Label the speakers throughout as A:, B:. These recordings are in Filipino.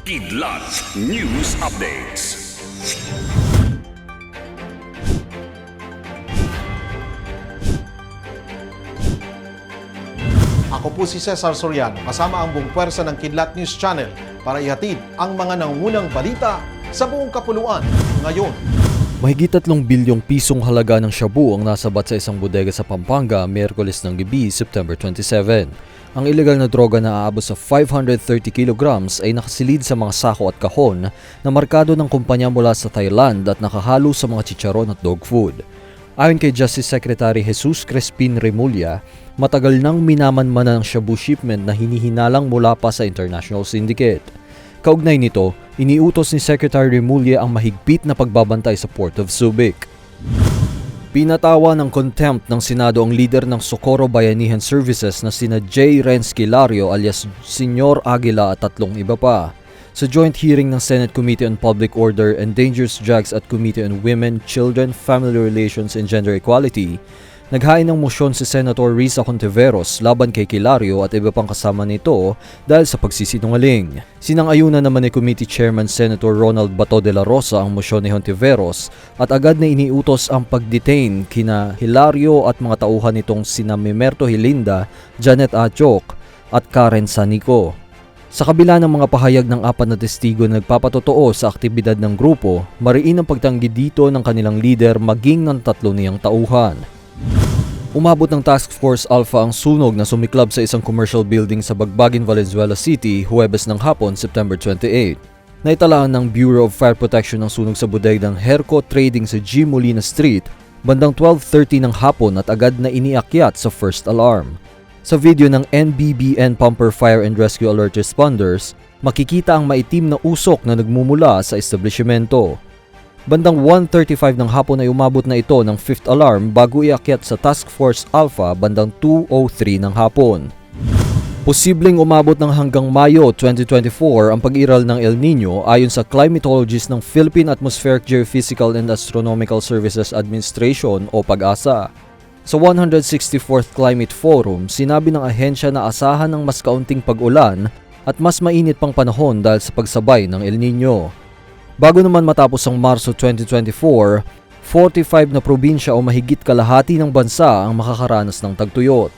A: Kidlat News Updates.
B: Ako po si Cesar Soriano, kasama ang buong pwersa ng Kidlat News Channel para ihatid ang mga nangungunang balita sa buong kapuluan ngayon.
C: Mahigit 3 bilyong pisong halaga ng shabu ang nasabat sa isang bodega sa Pampanga, Miyerkules ng gabi, September 27. Ang ilegal na droga na aabot sa 530 kilograms ay nakasilid sa mga sako at kahon na markado ng kumpanya mula sa Thailand at nakahalo sa mga chicharon at dog food. Ayon kay Justice Secretary Jesus Crespin Remulla, matagal nang minamanmana ng shabu shipment na hinihinalang mula pa sa international syndicate. Kaugnay nito, iniutos ni Secretary Remulla ang mahigpit na pagbabantay sa Port of Subic. Pinatawa ng contempt ng Senado ang leader ng Socorro Bayanihan Services na sina J. Renz Kilario alias Senyor Aguila at tatlong iba pa. Sa joint hearing ng Senate Committee on Public Order and Dangerous Drugs at Committee on Women, Children, Family Relations and Gender Equality, naghain ng mosyon si Senator Risa Contiveros laban kay Kilario at iba pang kasama nito dahil sa pagsisinungaling. Sinang-ayunan naman ni Committee Chairman Senator Ronald Bato de la Rosa ang mosyon ni Hontiveros at agad na iniutos ang pag-detain kina Hilario at mga tauhan nitong sina Mimerto Hilinda, Janet Achok at Karen Sanico. Sa kabila ng mga pahayag ng apat na testigo na nagpapatotoo sa aktibidad ng grupo, mariin ang pagtanggi dito ng kanilang leader maging ng tatlo niyang tauhan. Umabot ng Task Force Alpha ang sunog na sumiklab sa isang commercial building sa Bagbagin, Valenzuela City, Huwebes ng hapon, September 28. Naitalaan ng Bureau of Fire Protection ang sunog sa bodega ng Herco Trading sa G. Molina Street bandang 12.30 ng hapon at agad na iniakyat sa first alarm. Sa video ng NBBN Pumper Fire and Rescue Alert Responders, makikita ang maitim na usok na nagmumula sa establishmento. Bandang 1.35 ng hapon ay umabot na ito ng fifth alarm bago iakyat sa Task Force Alpha bandang 2.03 ng hapon. Posibleng umabot ng hanggang Mayo 2024 ang pag-iral ng El Nino ayon sa climatologist ng Philippine Atmospheric Geophysical and Astronomical Services Administration o PAGASA. Sa 164th Climate Forum, sinabi ng ahensya na asahan ng mas kaunting pag-ulan at mas mainit pang panahon dahil sa pagsabay ng El Nino. Bago naman matapos ang Marso 2024, 45 na probinsya o mahigit kalahati ng bansa ang makakaranas ng tagtuyot.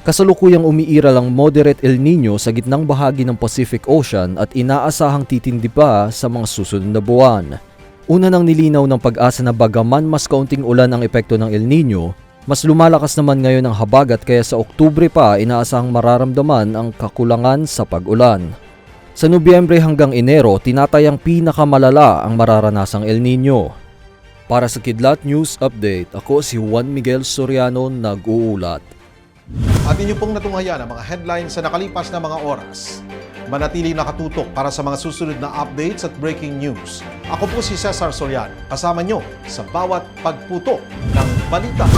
C: Kasalukuyang umiiral ang moderate El Nino sa gitnang bahagi ng Pacific Ocean at inaasahang titindi pa sa mga susunod na buwan. Una nang nilinaw ng pag-asa na bagaman mas kaunting ulan ang epekto ng El Nino, mas lumalakas naman ngayon ang habagat kaya sa Oktubre pa inaasahang mararamdaman ang kakulangan sa pag-ulan. Sa Nobyembre hanggang Enero, tinatayang pinakamalala ang mararanasang El Nino. Para sa Kidlat News Update, ako si Juan Miguel Soriano nag-uulat.
B: At inyo pong natunghayan ang mga headlines sa nakalipas na mga oras. Manatili nakatutok para sa mga susunod na updates at breaking news. Ako po si Cesar Soriano, kasama nyo sa bawat pagputo ng balita.